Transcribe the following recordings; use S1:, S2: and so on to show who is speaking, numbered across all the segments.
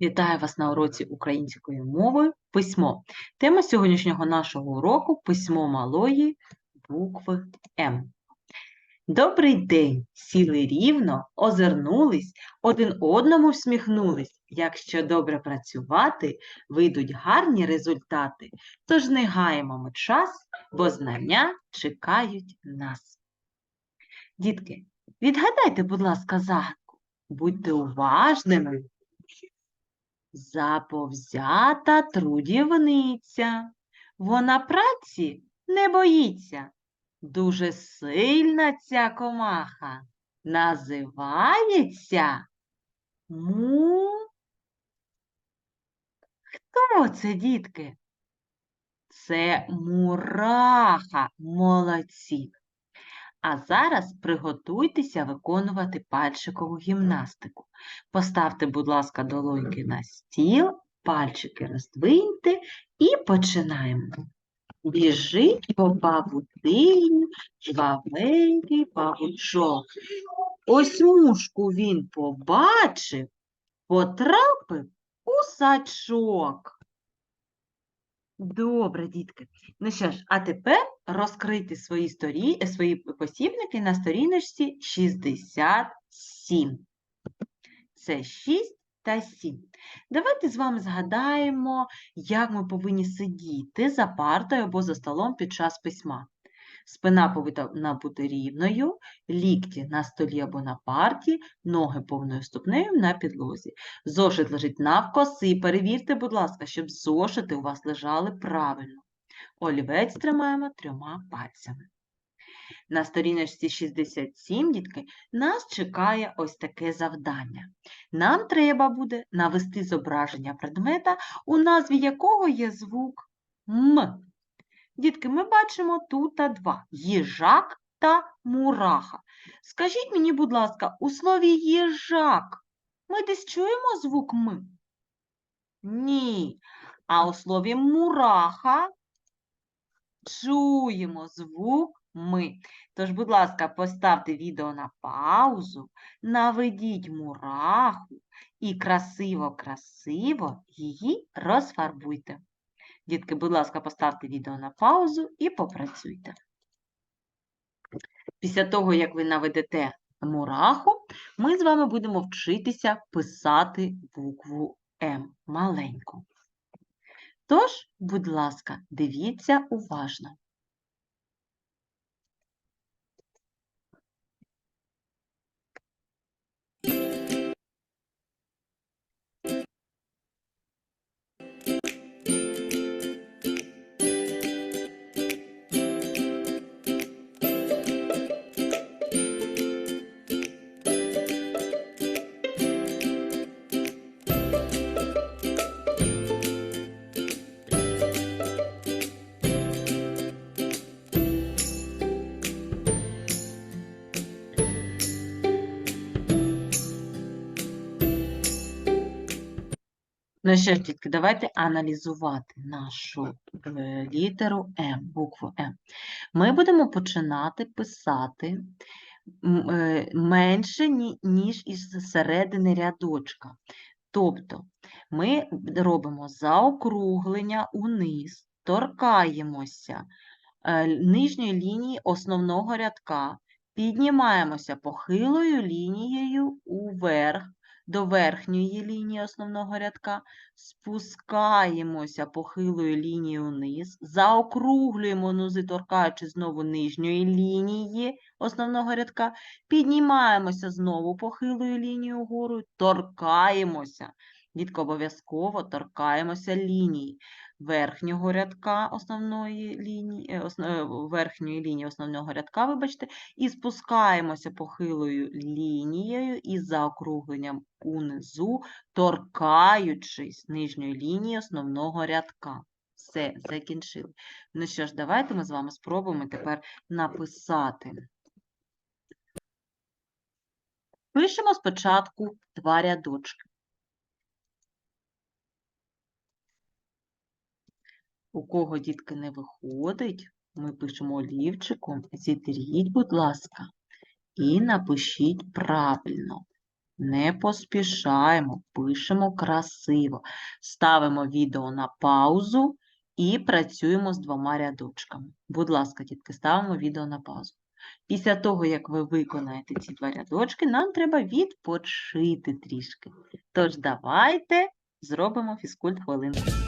S1: Вітаю вас на уроці української мови письмо. Тема сьогоднішнього нашого уроку письмо малої букви М. Добрий день! Сіли рівно, озирнулись, один одному всміхнулись. Якщо добре працювати, вийдуть гарні результати. Тож не гаємо ми час, бо знання чекають нас. Дітки, відгадайте, будь ласка, загадку. Будьте уважними. Заповзята трудівниця. Вона праці не боїться. Дуже сильна ця комаха. Називається му. Хто це, дітки? Це мураха. Молодці. А зараз приготуйтеся виконувати пальчикову гімнастику. Поставте, будь ласка, долоньки на стіл, пальчики роздвиньте і починаємо. Біжить по павутині жвавенький павучок. Ось мушку він побачив, потрапив у сачок. Добре, дітки. Ну що ж, а тепер розкрийте свої, сторі... свої посібники на сторіночці 67. Це 6 та 7. Давайте з вами згадаємо, як ми повинні сидіти за партою або за столом під час письма. Спина повинна бути рівною, лікті на столі або на парті, ноги повною ступнею на підлозі. Зошит лежить навкоси. Перевірте, будь ласка, щоб зошити у вас лежали правильно. Олівець тримаємо трьома пальцями. На сторіночці 67, дітки, нас чекає ось таке завдання. Нам треба буде навести зображення предмета, у назві якого є звук М. Дітки, ми бачимо тут та два їжак та мураха. Скажіть мені, будь ласка, у слові їжак ми десь чуємо звук М? Ні. А у слові мураха чуємо звук ми. Тож, будь ласка, поставте відео на паузу, наведіть мураху і красиво-красиво її розфарбуйте. Дітки, будь ласка, поставте відео на паузу і попрацюйте. Після того, як ви наведете мураху, ми з вами будемо вчитися писати букву М маленьку. Тож, будь ласка, дивіться уважно. Ну що ж, дітки, давайте аналізувати нашу е, літеру М, букву М. Ми будемо починати писати е, менше, ні- ніж із середини рядочка. Тобто ми робимо заокруглення униз, торкаємося е, нижньої лінії основного рядка, піднімаємося похилою лінією уверх до верхньої лінії основного рядка, спускаємося похилою лінією вниз, заокруглюємо нози, торкаючи знову нижньої лінії основного рядка, піднімаємося знову похилою лінією вгору, торкаємося. Дітко, обов'язково торкаємося лінії верхнього рядка основної лінії, е, осно- е, верхньої лінії основного рядка, вибачте, і спускаємося похилою лінією із заокругленням унизу, торкаючись нижньої лінії основного рядка. Все, закінчили. Ну що ж, давайте ми з вами спробуємо тепер написати. Пишемо спочатку два рядочки. У кого дітки не виходить, ми пишемо олівчиком, зітріть, будь ласка, і напишіть правильно. Не поспішаємо, пишемо красиво. Ставимо відео на паузу і працюємо з двома рядочками. Будь ласка, дітки, ставимо відео на паузу. Після того, як ви виконаєте ці два рядочки, нам треба відпочити трішки. Тож давайте зробимо фізкульт хвилинку.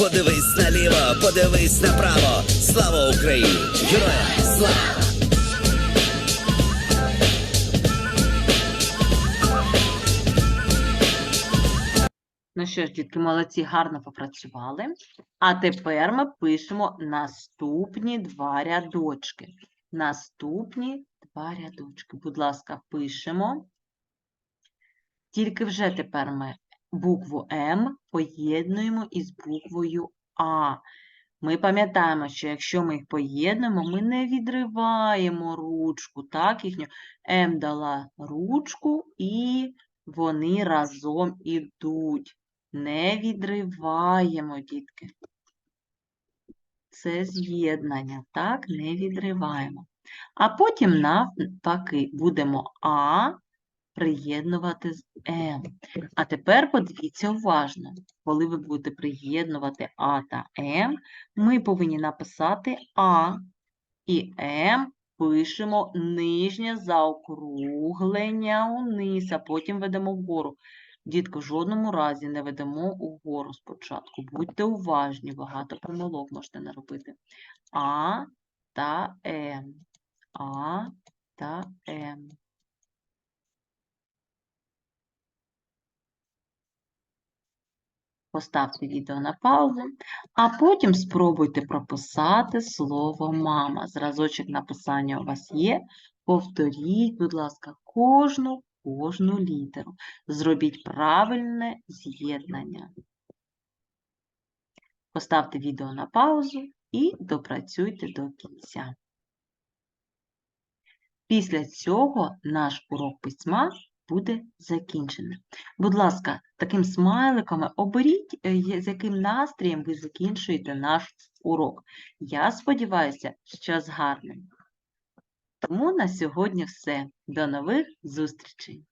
S2: Подивись наліво, подивись направо. Слава Україні! Героям слава!
S1: Ну що ж, дітки, молодці, гарно попрацювали. А тепер ми пишемо наступні два рядочки. Наступні два рядочки. Будь ласка, пишемо. Тільки вже тепер ми букву М поєднуємо із буквою А. Ми пам'ятаємо, що якщо ми їх поєднуємо, ми не відриваємо ручку, так, їхню. М дала ручку і вони разом ідуть. Не відриваємо, дітки. Це з'єднання, так, не відриваємо. А потім навпаки будемо А приєднувати з М. А тепер подивіться уважно. Коли ви будете приєднувати А та М, ми повинні написати А і М пишемо нижнє заокруглення униз, а потім ведемо вгору. Дітки, в жодному разі не ведемо угору спочатку. Будьте уважні, багато помилок можете наробити. А та М. А та М. Поставте відео на паузу, а потім спробуйте прописати слово мама. Зразочок написання у вас є. Повторіть, будь ласка, кожну кожну літеру. Зробіть правильне з'єднання. Поставте відео на паузу і допрацюйте до кінця. Після цього наш урок письма буде закінчене. Будь ласка, таким смайликами оберіть, е, з яким настроєм ви закінчуєте наш урок. Я сподіваюся, що з гарним. Тому на сьогодні все. До нових зустрічей!